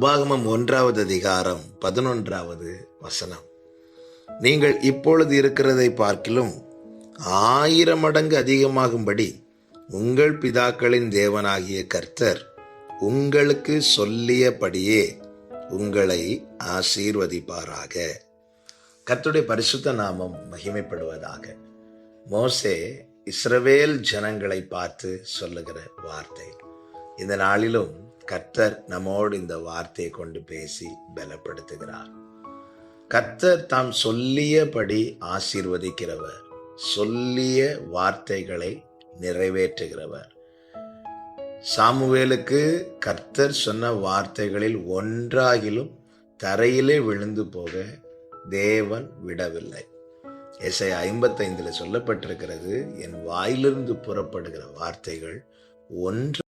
உபாகமம் ஒன்றாவது அதிகாரம் பதினொன்றாவது வசனம். நீங்கள் இப்பொழுது இருக்கிறதை பார்க்கிலும் ஆயிரம் மடங்கு அதிகமாகும்படி உங்கள் பிதாக்களின் தேவனாகிய கர்த்தர் உங்களுக்கு சொல்லியபடியே உங்களை ஆசீர்வதிப்பாராக. கர்த்துடைய பரிசுத்த நாமம் மகிமைப்படுவதாக மோசே இஸ்ரவேல் ஜனங்களை பார்த்து சொல்லுகிற வார்த்தை. இந்த நாளிலும் கர்த்தர் நம்மோடு இந்த வார்த்தையை கொண்டு பேசி பலப்படுத்துகிறார். கர்த்தர் தாம் சொல்லியபடி ஆசீர்வதிக்கிறவர் சொல்லிய வார்த்தைகளை நிறைவேற்றுகிறவர். சாமுவேலுக்கு கர்த்தர் சொன்ன வார்த்தைகளில் ஒன்றாகிலும் தரையிலே விழுந்து போக தேவன் விடவில்லை. எஸ்ஐ ஐம்பத்தைந்தில் சொல்லப்பட்டிருக்கிறது என் வாயிலிருந்து புறப்படுகிற வார்த்தைகள் ஒன்று